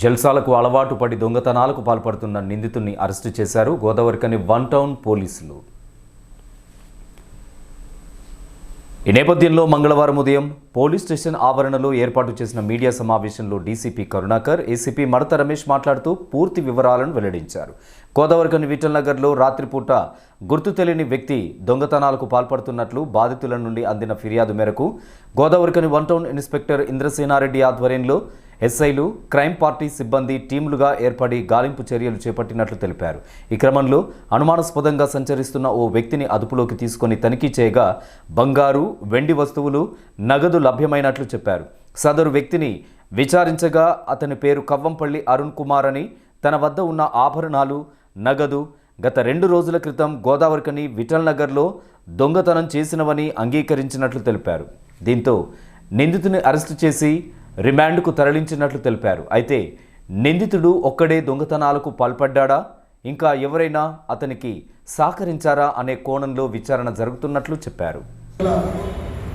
జల్సాలకు అలవాటు పడి దొంగతనాలకు పాల్పడుతున్న నిందితుడిని అరెస్టు చేశారు గోదావరికని వన్ టౌన్ పోలీసులు. ఈ నేపథ్యంలో మంగళవారం ఉదయం పోలీస్ స్టేషన్ ఆవరణలో ఏర్పాటు చేసిన మీడియా సమావేశంలో డీసీపీ కరుణాకర్ ఏసీపీ మడత రమేష్ మాట్లాడుతూ పూర్తి వివరాలను వెల్లడించారు. గోదావరికని విఠల్ నగర్లో రాత్రిపూట గుర్తు తెలియని వ్యక్తి దొంగతనాలకు పాల్పడుతున్నట్లు బాధితుల నుండి అందిన ఫిర్యాదు మేరకు Godavarikhani one town inspector Indrasena Reddy ఆధ్వర్యంలో ఎస్ఐలు క్రైమ్ పార్టీ సిబ్బంది టీంలుగా ఏర్పడి గాలింపు చర్యలు చేపట్టినట్లు తెలిపారు. ఈ క్రమంలో అనుమానాస్పదంగా సంచరిస్తున్న ఓ వ్యక్తిని అదుపులోకి తీసుకొని తనిఖీ చేయగా బంగారు వెండి వస్తువులు నగదు లభ్యమైనట్లు చెప్పారు. సదరు వ్యక్తిని విచారించగా అతని పేరు కవ్వంపల్లి అరుణ్ కుమార్ అని తన వద్ద ఉన్న ఆభరణాలు నగదు గత రెండు రోజుల క్రితం గోదావరికని విఠల్ నగర్లో దొంగతనం చేసినవని అంగీకరించినట్లు తెలిపారు. దీంతో నిందితుని అరెస్టు చేసి రిమాండ్కు తరలించినట్లు తెలిపారు. అయితే నిందితుడు ఒక్కడే దొంగతనాలకు పాల్పడ్డా ఇంకా ఎవరైనా అతనికి సహకరించారా అనే కోణంలో విచారణ జరుగుతున్నట్లు చెప్పారు.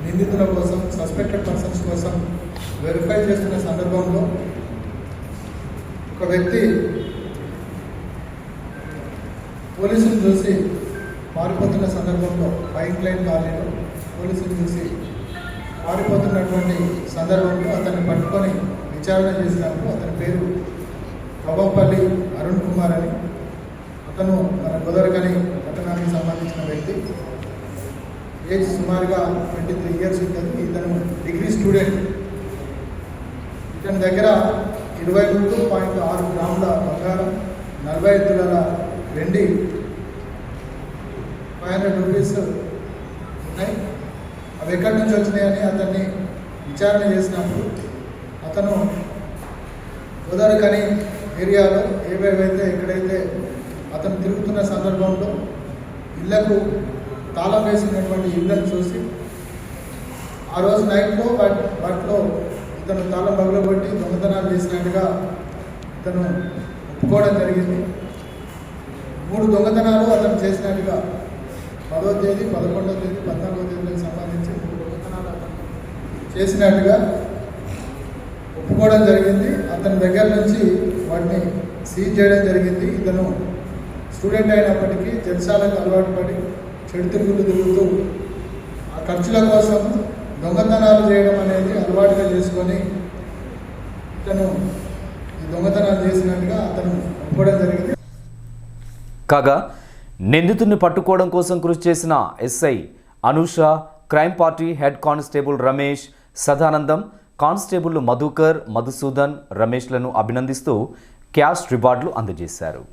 నిందితుల కోసం సస్పెక్టెడ్ పర్సన్స్ కోసం వెరిఫై చేస్తున్న సందర్భంలో ఒక వ్యక్తి పోలీసులు చూసి పారిపోతున్న సందర్భంలో బైక్ లైన్ కాలనీలో పోలీసులు చూసి పారిపోతున్నటువంటి సందర్భంలో అతన్ని పట్టుకొని విచారణ చేసినప్పుడు అతని పేరు కవ్వంపల్లి అరుణ్ కుమార్ అని. అతను మన గోదరకని పట్టణానికి సంబంధించిన వ్యక్తి. ఏజ్ సుమారుగా ట్వంటీ త్రీ ఇయర్స్ ఉంటుంది. ఇతను డిగ్రీ స్టూడెంట్. ఇతని దగ్గర ఇరవై మూడు పాయింట్ ఆరు గ్రాముల బంగారం నలభై ఐదు తులాల వెండి ఫైవ్ హండ్రెడ్ రూపీస్ ఎక్కడి నుంచి వచ్చినాయని అతన్ని విచారణ చేసినప్పుడు అతను గోదావరికని ఏరియాలో ఏవేవైతే ఎక్కడైతే అతను తిరుగుతున్న సందర్భంలో ఇళ్ళకు తాళం వేసినటువంటి ఇళ్ళను చూసి ఆ రోజు నైట్లో వాటి వాటిలో ఇతను తాళం పగలబట్టి దొంగతనాలు చేసినట్టుగా ఇతను ఒప్పుకోవడం జరిగింది. మూడు దొంగతనాలు అతను చేసినట్టుగా పదో తేదీ పదకొండవ తేదీ పద్నాలుగో తేదీలకు సంబంధించి చేసినట్టుగా ఒప్పుకోవడం జరిగింది. అతని దగ్గర నుంచి వాటిని సీజ్ చేయడం జరిగింది. ఇతను స్టూడెంట్ అయినప్పటికీ జలసాలకు అలవాటు పడి చెడు తిరుగుతూ తిరుగుతూ ఆ ఖర్చుల కోసం దొంగతనాలు చేయడం అనేది అలవాటుగా చేసుకొని ఇతను దొంగతనాలు చేసినట్టుగా అతను ఒప్పుకోవడం జరిగింది. కాగా నిందితుడిని పట్టుకోవడం కోసం కృషి చేసిన SI Anusha crime party head constable Ramesh Sadanandam కానిస్టేబుళ్ళు Madhukar Madhusudan రమేష్లను అభినందిస్తూ క్యాష్ రివార్డులు అందజేశారు.